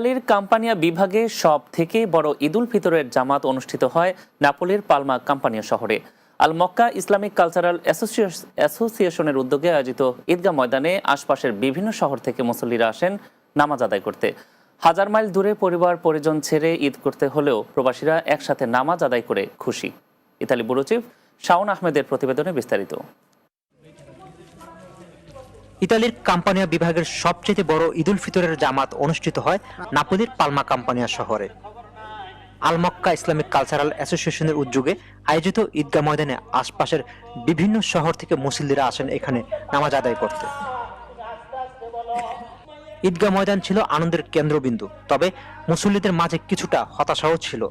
ইতালির কাম্পানিয়া বিভাগে সব থেকে বড় ঈদুল ফিতরের জামাত অনুষ্ঠিত হয় নাপোলির পালমা কাম্পানিয়া শহরে। আল মক্কা ইসলামিক কালচারাল অ্যাসোসিয়েশনের উদ্যোগে আয়োজিত ঈদগাহ ময়দানে আশপাশের বিভিন্ন শহর থেকে মুসল্লিরা আসেন নামাজ আদায় করতে। হাজার মাইল দূরে পরিবার, পরিজন ছেড়ে ঈদ করতে হলেও প্রবাসীরা একসাথে নামাজ আদায় করে খুশি। ইতালি ব্যুরো চিফ শাওন আহমেদের প্রতিবেদনে বিস্তারিত। ইতালির কাম্পানিয়া বিভাগের সবচেয়ে বড় ঈদুল ফিতরের জামাত অনুষ্ঠিত হয় নাপোলির পালমা কাম্পানিয়া শহরে। আলমক্কা ইসলামিক কালচারাল অ্যাসোসিয়েশনের উদ্যোগে আয়োজিত ঈদগাহ ময়দানে আশপাশের বিভিন্ন শহর থেকে মুসল্লিরা আসেন এখানে নামাজ আদায় করতে। ঈদগাহ ময়দান ছিল আনন্দের কেন্দ্রবিন্দু, তবে মুসল্লিদের মাঝে কিছুটা হতাশাও ছিল।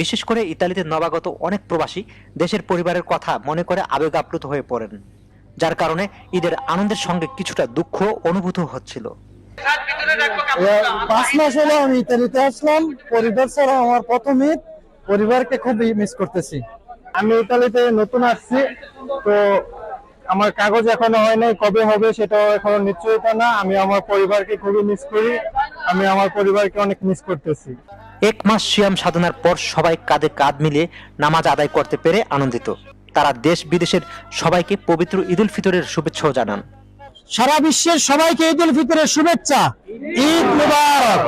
বিশেষ করে ইতালিতে নবাগত অনেক প্রবাসী দেশের পরিবারের কথা মনে করে আবেগ আপ্লুত হয়ে পড়েন। যার কারণে ঈদের আনন্দের সঙ্গে কিছুটা দুঃখ অনুভূত হচ্ছিল। পাঁচ মাস হলো আমি ইতালিতে আসলাম। পরিবার ছাড়া আমার প্রথম ঈদ। পরিবারকে খুব মিস করতেছি। আমি ইতালিতে নতুন আসছি। তো আমার কাগজ এখনও হয় নাই কবে হবে সেটাও এখনও নিশ্চয়তা না। আমি আমার পরিবারকে খুবই মিস করি। আমি আমার পরিবারকে অনেক মিস করতেছি। এক মাস সিয়াম সাধনার পর সবাই কাঁধে কাঁধ মিলিয়ে নামাজ আদায় করতে পেরে আনন্দিত। তারা দেশ বিদেশের সবাইকে পবিত্র ঈদুল ফিতরের শুভেচ্ছাও জানান। সারা বিশ্বের সবাইকে ঈদ উল ফিতরের শুভেচ্ছা। ঈদ মুবারক।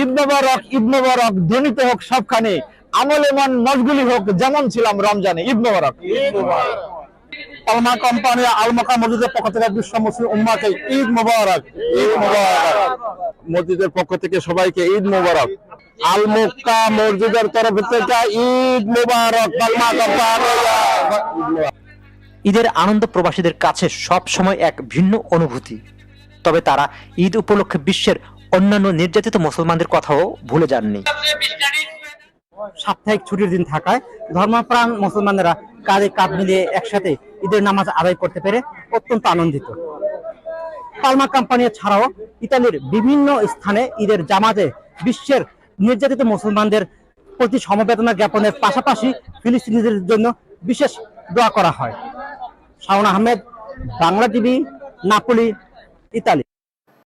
ঈদ মুবারক ঈদ মুবারক ধ্বনিত হোক সবখানে আমলে মন মশগুলি হোক যেমন ছিলাম রমজানে। ঈদ মুবারক। ঈদ মুবারক। আলমা কোম্পানি আলমাকা মসজিদের পক্ষ থেকে বিশ্ব মুসলিম উম্মাকে ঈদ মুবারক। ঈদ মুবারক। মসজিদের পক্ষ থেকে সবাইকে ঈদ মুবারক। আল মক্কা মসজিদের তরফ থেকে ঈদ মুবারক ঈদের আনন্দ প্রবাসীদের কাছে সব সময় এক ভিন্ন অনুভূতি। তবে তারা ঈদ উপলক্ষে বিশ্বের অন্যান্য নির্যাতিত মুসলমানদের কথাও ভুলে যাননি। সাপ্তাহিক ছুটির দিন থাকায় ধর্মপ্রাণ মুসলমানেরা কাঁধে কাঁধ মিলিয়ে একসাথে ঈদের নামাজ আদায় করতে পেরে অত্যন্ত আনন্দিত। পালমা কোম্পানি ছাড়াও ইতালির বিভিন্ন স্থানে ঈদের জামাতে বিশ্বের নির্যাতিত মুসলমানদের প্রতি সমবেদনা জ্ঞাপনের পাশাপাশি ফিলিস্তিনিদের জন্য বিশেষ দোয়া করা হয়। Shaon Ahmed, Bangla TV, Napoli, Italy.